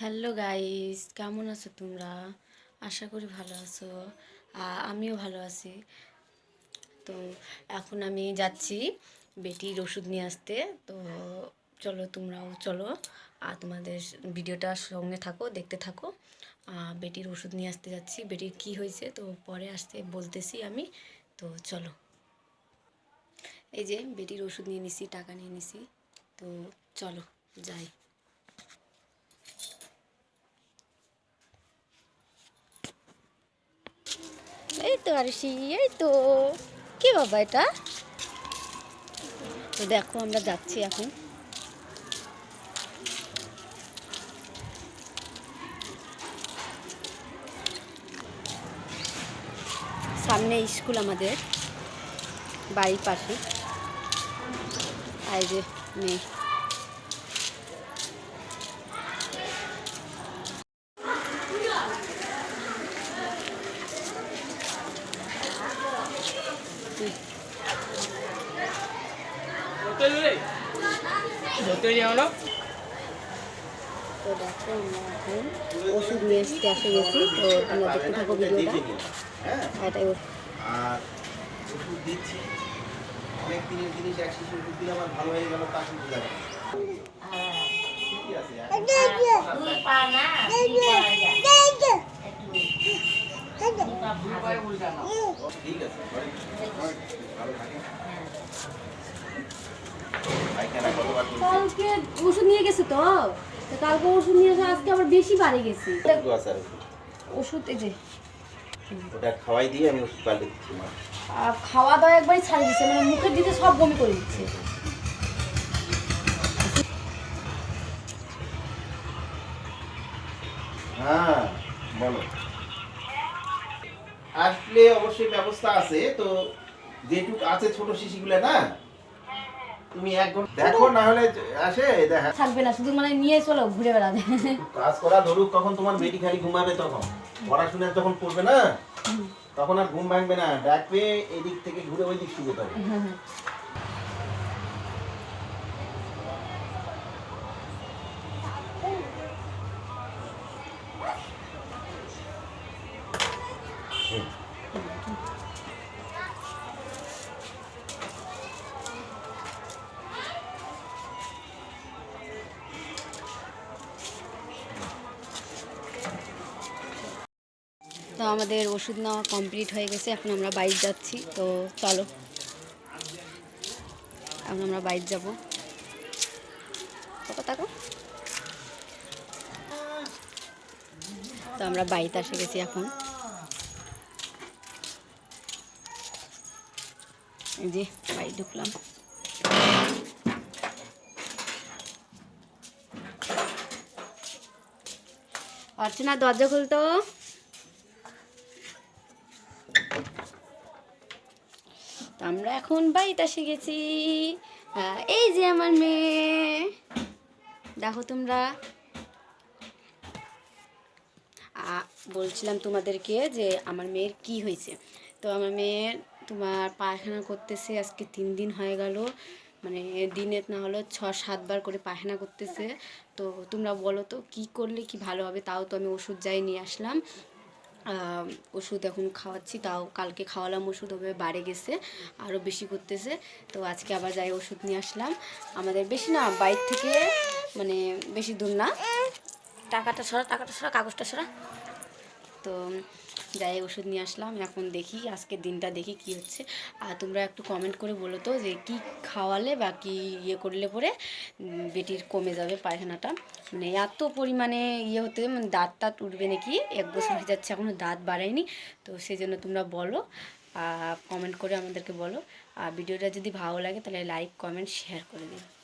Hello guys, কেমন আছো তোমরা? আশা করি ভালো আছো। আমিও ভালো আছি। তো এখন আমি যাচ্ছি বেটির ওষুধ নিয়ে আসতে। তো চলো তোমরাও চলো। আর তোমাদের ভিডিওটা সঙ্গে থাকো, দেখতে থাকো। বেটির ওষুধ নিয়ে আসতে যাচ্ছি। বেটির কি হয়েছে তো পরে আসতে বলতেছি আমি। তো চলো। এই যে বেটির ওষুধ নিয়ে নিছি, টাকা নিয়ে নিছি। তো চলো, যাই। এই তো আরশি, এই তো। কি বাবা এটা? তো দেখো, আমরা যাচ্ছি এখন। সামনে স্কুল আমাদের, বাড়ির পাশে। আর যে মেয়ে। ওষুধ তো হ্যাঁ ওষুধ দিচ্ছি আমার ভালো হয়ে গেল তা কিন্তু আর- ঠিক আছে ঘরে- ঘরে ভালো থাকে। পায়খানা কতবার করছে? কালকে ওষুধ নিয়ে গেছে তো? কালকে ওষুধ নিয়ে এসে আজকে আবার বেশি বাড়ে গেছে। ওষুধ? এই যে। ওটা খাওয়াই দিয়ে আমি ওষুধ পাল্টে দিচ্ছি আর খাওয়া দাওয়া একবারই ছাড়ে দিচ্ছে মানে মুখের দিতে সব বমি করে দিচ্ছে। হ্যাঁ বলো। আসলে অবশ্যই ব্যবস্থা আছে তো যেটুক আছে ছোট শিশিগুলো না? তুমি এক ঘণ্টা দেখো না হলে আসে দেখা। থাকবে না শুধু মানে নিয়ে চলো ঘুরে বেড়াবে। কাজ করা ধরুক তখন তোমার বেটি খালি ঘুমাবে তখন। পড়াশোনা যখন পড়বে না তখন আর ঘুম ভাঙবে না। ডাকবে এদিক থেকে ঘুরে ওই দিক শুয়ে যাবে তো আমাদের ওষুধ নেওয়া কমপ্লিট হয়ে গেছে, এখন আমরা বাইক যাচ্ছি। তো চলো, এখন আমরা বাইক যাব। কত টাকা তো আমরা বাড়িতে এসে গেছি এখন। যে বাড়ি ঢুকলাম। অর্চনা, দরজা খুলতো? আমরা এখন বাড়িতে এসে গেছি। এই যে আমার মেয়ে। দেখো তোমরা। বলছিলাম তোমাদেরকে যে আমার মেয়ের কি হয়েছে। তো আমার মেয়ের তোমার পায়খানা করতেছে, আজকে তিন দিন হয়ে গেল। মানে দিনে না হলো ছ সাতবার করে পায়খানা করতেছে। তো তোমরা বলো তো, কি করলে কি ভালো হবে? তাও তো আমি ওষুধ যাই নিয়ে আসলাম। ওষুধ এখন খাওয়াচ্ছি, তাও কালকে খাওয়ালাম ওষুধ হবে বাড়ে গেছে আরও বেশি করতেছে তো আজকে আবার যাই ওষুধ নিয়ে আসলাম। আমাদের বেশি না, বাইর থেকে মানে বেশি দূর না। টাকাটা সরা টাকাটা সরা, কাগজটা সরা। তো যাই, ওষুধ নিয়ে আসলাম। এখন দেখি, আজকের দিনটা দেখি কি হচ্ছে। আর তোমরা একটু কমেন্ট করে বলো তো যে কি খাওয়ালে বা কি ইয়ে করলে পরে বেটির কমে যাবে পায়খানাটা। মানে এত পরিমাণে ইয়ে হতে মানে দাঁত টাত উঠবে নাকি? এক বছর হয়ে যাচ্ছে এখনও দাঁত বাড়ায়নি। তো সেই জন্য তোমরা বলো কমেন্ট করে আমাদেরকে বলো। আর ভিডিওটা যদি ভালো লাগে, তাহলে লাইক কমেন্ট শেয়ার করে দিও।